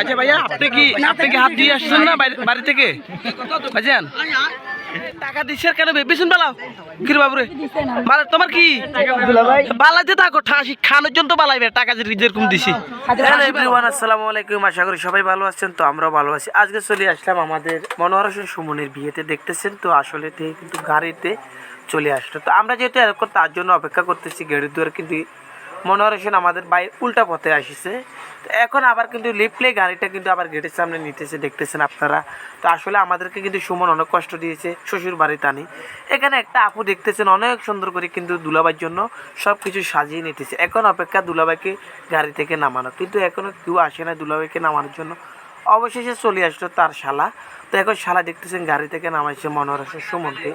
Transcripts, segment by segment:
আচ্ছা ভাইয়া আপনি কি আপনি কি হাত দিয়ে আসছেন না বাড়ি থেকে? ভাইজান টাকা দিচ্ছে কেন বেশন বালাও। কিরে বাবুরে? মানে তোমার কি? বালাইতে থাকো ঠাসি খানোর জন্য তো বালাইবে টাকা যে যেরকম দিছি। হ্যালো এভরিওয়ান আসসালামু আলাইকুম। আশা করি সবাই ভালো আছেন তো আমরাও ভালো আছি। আজকে চলে আসলাম আমাদের মনোহর হোসেন সুমনের বিয়েতে দেখতেছেন তো? আসলে তে কিন্তু গাড়িতে চলে আসলো। তো আমরা যেহেতু এরকম তার জন্য অপেক্ষা করতেছি গেড়ের দুয়ার কিন্তু মনোহর হোসেন আমাদের বাইরে উল্টা পথে আসিছে। তো এখন আবার কিন্তু লিপলে গাড়িটা কিন্তু আবার গেটের সামনে নিতেছে, দেখতেছেন আপনারা। তো আসলে আমাদেরকে কিন্তু সুমন অনেক কষ্ট দিয়েছে শ্বশুর বাড়ি টানি। এখানে একটা আপু দেখতেছেন, অনেক সুন্দর করে কিন্তু দুলাবাইয়ের জন্য সব কিছু সাজিয়ে নিতেছে। এখন অপেক্ষা দুলাবাইকে গাড়ি থেকে নামানো। কিন্তু এখনও কেউ আসে না দুলাবাইকে নামানোর জন্য। অবশেষে চলে আসলো তার শালা। তো এখন শালা দেখতেছেন গাড়ি থেকে নামাইছে মনোরসের সমুদ্রে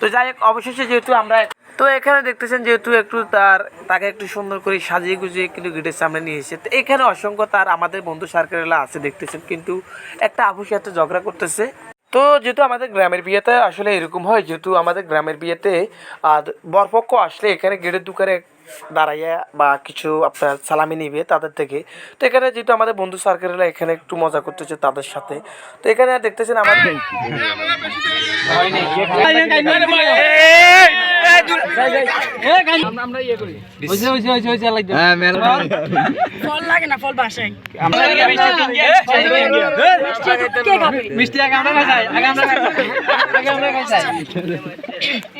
তো যাই হোক, অবশেষে যেহেতু আমরা তো এখানে দেখতেছেন যেহেতু একটু তার, তাকে একটু সুন্দর করে সাজিয়ে গুজিয়ে কিন্তু গেটের সামনে নিয়ে এসেছে। তো এখানে অসংখ্য তার আমাদের বন্ধু সার্কেলা আছে দেখতেছেন, কিন্তু একটা আপুর সাথে ঝগড়া করতেছে। তো যেহেতু আমাদের গ্রামের বিয়েতে আসলে এরকম হয় যেহেতু আমাদের গ্রামের বিয়েতে আর বরপক্ষ আসলে এখানে গেটের দুকারে দাঁড়াইয়া বা কিছু আপনার সালামি নিবে তাদের থেকে। তো এখানে যেহেতু আমাদের বন্ধু সার্কেলরা এখানে একটু মজা করতেছে তাদের সাথে। তো এখানে দেখতেছেন আমাদের ফল লাগে না ফল বাসায় কে খাবে তো সেটা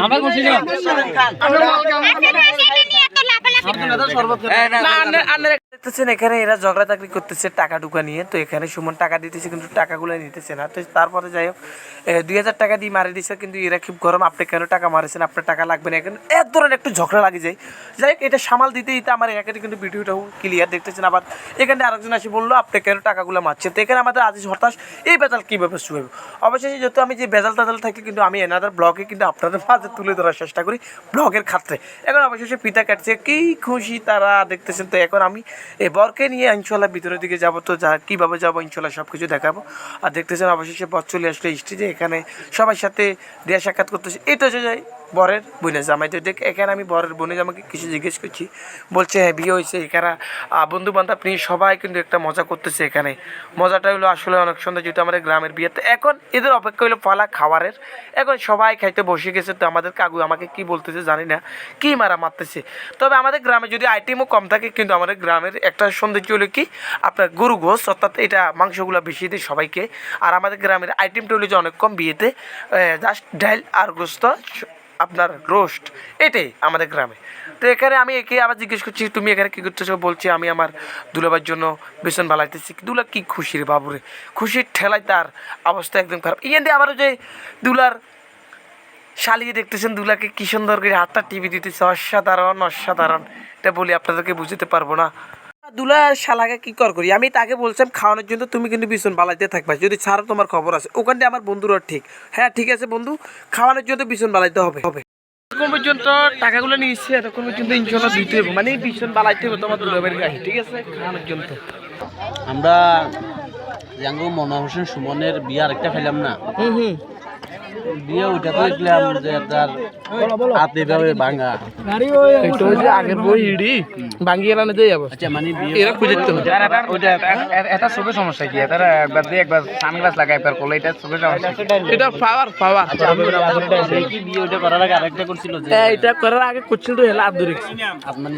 খাবে দেখতেছেন এখানে এরা ঝগড়া চাকরি করতেছে টাকা টুকা নিয়ে। তো এখানে সুমন টাকা দিতেছে কিন্তু টাকাগুলো নিতেছে না। তো তারপরে যাই হোক দুই হাজার টাকা দিয়ে মারি কিন্তু এরা খুব গরম। আপনি কেন টাকা মারেছেন? আপনার টাকা লাগবে না এখন। এক ধরনের একটু ঝগড়া লাগে যায় যাই হোক এটা সামাল দিতে দিতে আমার এখানে কিন্তু ভিডিওটাও ক্লিয়ার দেখতেছেন। আবার এখানে আরেকজন আসি বলল আপনি কেন টাকাগুলো মারছেন? তো এখানে আমাদের আজিজ হতাশ এই বেতাল কীভাবে শুয়ে অবশেষে যেহেতু আমি যে বেজাল টাজাল থাকি কিন্তু আমি এনাদের ব্লগে কিন্তু আপনাদের মাঝে তুলে ধরার চেষ্টা করি ব্লগের ক্ষেত্রে এখন অবশেষে পিতা কাটছে কি খুশি তারা দেখতেছেন। তো এখন আমি এই বরকে নিয়ে ইনশাল্লাহ ভিতরের দিকে যাব, তো যা কীভাবে যাব ইনশাল্লাহ সব কিছু দেখাবো। আর দেখতেছেন অবশেষে বর চলে আসলে স্টেজে এখানে সবার সাথে দেয়া সাক্ষাৎ করতেছে। এটা হচ্ছে যাই বরের বোনের জামাই। তো দেখ, এখানে আমি বরের বোনের জামাকে কিছু জিজ্ঞেস করছি। বলছে হ্যাঁ বিয়ে হয়েছে এখানে। বন্ধু বান্ধব নিয়ে সবাই কিন্তু একটা মজা করতেছে এখানে। মজাটা হলো আসলে অনেক সুন্দর, যেহেতু আমাদের গ্রামের বিয়েতে এখন এদের অপেক্ষা হলো ফলা খাবারের। এখন সবাই খাইতে বসে গেছে। তো আমাদের কাকু আমাকে কি বলতেছে জানি না। কি মারা মারতেছে। তবে আমাদের গ্রামে যদি আইটেমও কম থাকে, কিন্তু আমাদের গ্রামের একটা সৌন্দর্য হলো কি, আপনার গরু গোস অর্থাৎ এটা মাংসগুলো বেশি দেয় সবাইকে। আর আমাদের গ্রামের আইটেমটা হলো যে অনেক কম বিয়েতে। জাস্ট ডাইল আর গোস্ত আপনার রোস্ট। এটাই আমাদের গ্রামে। তো এখানে আমি একে আবার জিজ্ঞেস করছি, তুমি এখানে কী করতেছো? বলছি, আমি আমার দুলাবার জন্য বেসন বালাইতেছি দুলা কি খুশি রে বাবুরে? খুশির ঠেলায় তার অবস্থা একদম খারাপ। এখান দিয়ে আবারও যে দুলার শালিয়ে দেখতেছেন, দুলাকে কী সুন্দর করে হাতটা টিভি দিতেছে। অসাধারণ অসাধারণ। এটা বলি আপনাদেরকে বুঝতে পারব না। দুলা শালাকে কি কর করি? আমি তাকে বলছিলাম খাওয়ানোর জন্য তুমি কিন্তু বিছন বালাইতে থাকবা। যদি ছাড়ো তোমার খবর আছে। ওখান আমার বন্ধুরা ঠিক। হ্যাঁ ঠিক আছে বন্ধু খাওয়ানোর জন্য বিছন বালাইতে হবে। হবে। এতক্ষণ পর্যন্ত টাকাগুলো নিয়েছি এতক্ষণ পর্যন্ত ইনশাল্লাহ দিতে হবে মানে বিছন বালাইতে হবে তোমার দুলাবের গাড়ি ঠিক আছে? খাওয়ানোর জন্য। আমরা জাঙ্গু মনোহর হোসেন সুমনের বিয়ার একটা খাইলাম না? হুম হুম। বিয়ে ওইটা তো দেখলাম যে তার হাত এভাবে ভাঙা। একটু ওই যে আগের বই ইডি ভাঙ্গিয়ে এলানে দিয়ে যাব। আচ্ছা মানে এরা খুঁজে দিতে হবে। এটা চোখের সমস্যা কি? এটা একবার দিয়ে একবার সানগ্লাস লাগাই একবার করলে এটা চোখের সমস্যা এটা পাওয়ার পাওয়ার। আচ্ছা আমি কি বিয়ে ওইটা করার আগে আরেকটা করছিল যে এটা করার আগে করছিল তো হেলা আব্দুর আপনার